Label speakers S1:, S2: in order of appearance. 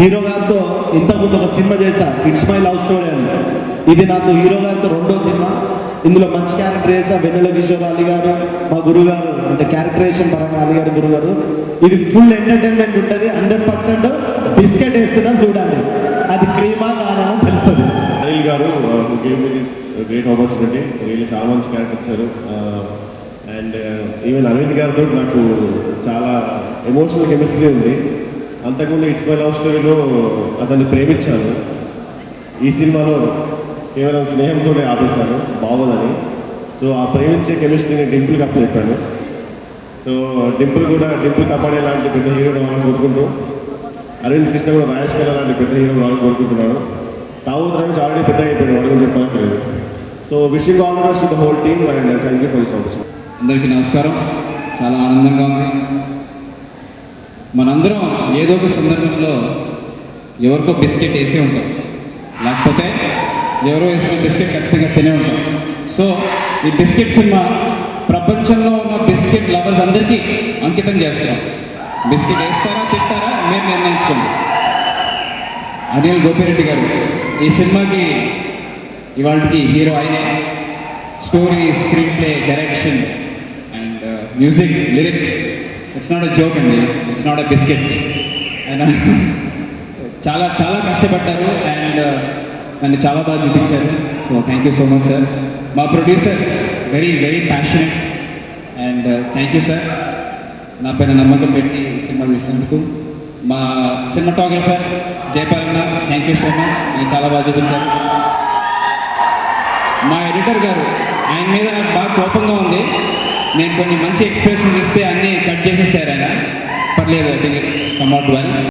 S1: Hero గారితో ఇంతకుముందు ఒక సినిమా చేశా ఇట్స్ మై లవ్ స్టోరీ అని. ఇది నాకు హీరో గారితో రెండో సినిమా. ఇందులో మంచి క్యారెక్టర్ చేసా వెన్నెల కిషోర్ అలీ గారు మా గురువు గారు అంటే క్యారెక్టరేషన్ పరంగా అలీ గారు గురువు గారు ఇది ఫుల్ ఎంటర్టైన్మెంట్ ఉంటుంది హండ్రెడ్ పర్సెంట్ బిస్కెట్ వేస్తున్నాం చూడండి. అది క్రీమా కాదా అని తెలుస్తుంది
S2: అనిల్ గారు గేమ్ దిస్ గ్రేట్ ఆపర్చునిటీ వీళ్ళు చాలా మంచి క్యారెక్టర్ ఇచ్చారు. అండ్ ఈవెన్ uh, అరవింద్ గారితో నాకు చాలా ఎమోషనల్ కెమిస్ట్రీ ఉంది. అంతకుముందు ఇట్స్ మై లవ్ స్టోరీలో అతన్ని ప్రేమించాను. ఈ సినిమాలో కేవలం స్నేహంతో ఆపేశాను బాగోదని. సో ఆ ప్రేమించే కెమిస్ట్రీని డింపుల్ కప్ప చెప్పాను సో డింపుల్ కూడా డింపుల్ కపాడే లాంటి పెద్ద హీరో వాళ్ళని కోరుకుంటూ అరవింద్ కృష్ణ కూడా రాజేష్ ఖన్నా లాంటి పెద్ద హీరో వాళ్ళని కోరుకుంటున్నాను తావు రమేష్ ఆల్రెడీ పెద్ద అయిపోయాడు వాళ్ళని చెప్పడానికి లేదు. So wishing all the the whole team and thank you for this opportunity
S3: అందరికీ నమస్కారం. చాలా ఆనందంగా ఉంది. మనందరం ఏదో ఒక సందర్భంలో ఎవరికో బిస్కెట్ వేసే ఉంటాం. లేకపోతే ఎవరో వేసిన బిస్కెట్ ఖచ్చితంగా తినే ఉంటాం. సో ఈ బిస్కెట్ సినిమా ప్రపంచంలో ఉన్న బిస్కెట్ లవర్స్ అందరికీ అంకితం చేస్తాం బిస్కెట్ వేస్తారా తింటారా మేము నిర్ణయించుకోండి. అనిల్ గోపిరెడ్డి గారు ఈ సినిమాకి ఇవాళకి హీరో ఆయనే story screenplay direction and music lyrics it's not a joke అండి ఇట్స్ నాట్ అ బిస్కెట్ ఆయన చాలా చాలా కష్టపడ్డారు. అండ్ uh, నన్ను చాలా బాగా చూపించారు. So thank you so much sir మా producers very very passionate and thank you sir నా పైన నమ్మకం పెట్టి సినిమా తీసినందుకు. మా సినిమాటోగ్రఫర్ జయపాల్ అన్న థ్యాంక్ యూ సో మచ్ నేను చాలా బాగా చూపించారు. మా ఎడిటర్ గారు ఆయన మీద నాకు బాగా కోపంగా ఉంది. నేను కొన్ని మంచి ఎక్స్ప్రెషన్స్ ఇస్తే అన్నీ కట్ చేసి ఆయన పర్లేదు